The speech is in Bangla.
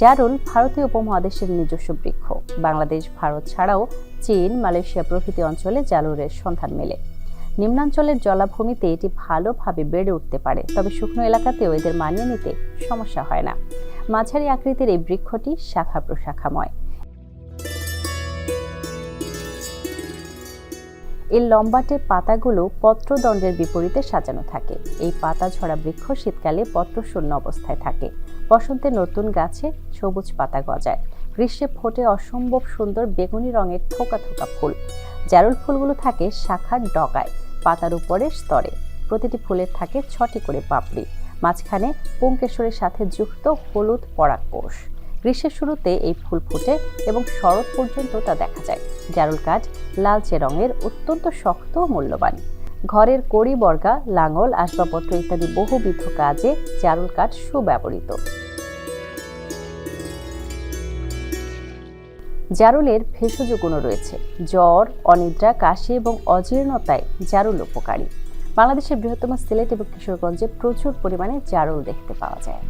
জারুল ভারতীয় উপমহাদেশের নিজস্ব বৃক্ষ। বাংলাদেশ, ভারত ছাড়াও চীন, মালয়েশিয়া প্রভৃতি অঞ্চলে জারুলের সন্ধান মেলে। নিম্নাঞ্চলের জলাভূমিতে এটি ভালোভাবে বেড়ে উঠতে পারে, তবে শুকনো এলাকাতেও এদের মানিয়ে নিতে সমস্যা হয় না। মাঝারি আকৃতির এই বৃক্ষটি শাখা প্রশাখাময়। এর লম্বাটে পাতাগুলো পত্রদণ্ডের বিপরীতে সাজানো থাকে। এই পাতা ঝরা বৃক্ষ শীতকালে পত্রশূন্য অবস্থায় থাকে। বসন্তে নতুন গাছে সবুজ পাতা গজায়। গ্রীষ্মে ফোটে অসম্ভব সুন্দর বেগুনি রঙের থোকা থোকা ফুল। জারুল ফুলগুলো থাকে শাখার ডগায়, পাতার উপরের স্তরে। প্রতিটি ফুলের থাকে ছটি করে পাপড়ি। মাঝখানে পুংকেশরের সাথে যুক্ত হলুদ পরাগকোষ গ্রীষ্মের শুরুতে এই ফুল ফুটে এবং শরৎ পর্যন্ত তা দেখা যায়, জারুল কাঠ লালচে রঙের অত্যন্ত শক্ত মূল্যবান। ঘরের কড়ি, বর্গা, লাঙল, আসবাবপত্র ইত্যাদি বহুবিধ কাজে জারুল কাঠ সুব্যবহৃত। জারুলের ভেষজ গুণ রয়েছে, জ্বর, অনিদ্রা, কাশি এবং অজীর্ণতায় জারুল উপকারী। বাংলাদেশের বৃহত্তম সিলেট এবং কিশোরগঞ্জে প্রচুর পরিমাণে জারুল দেখতে পাওয়া যায়।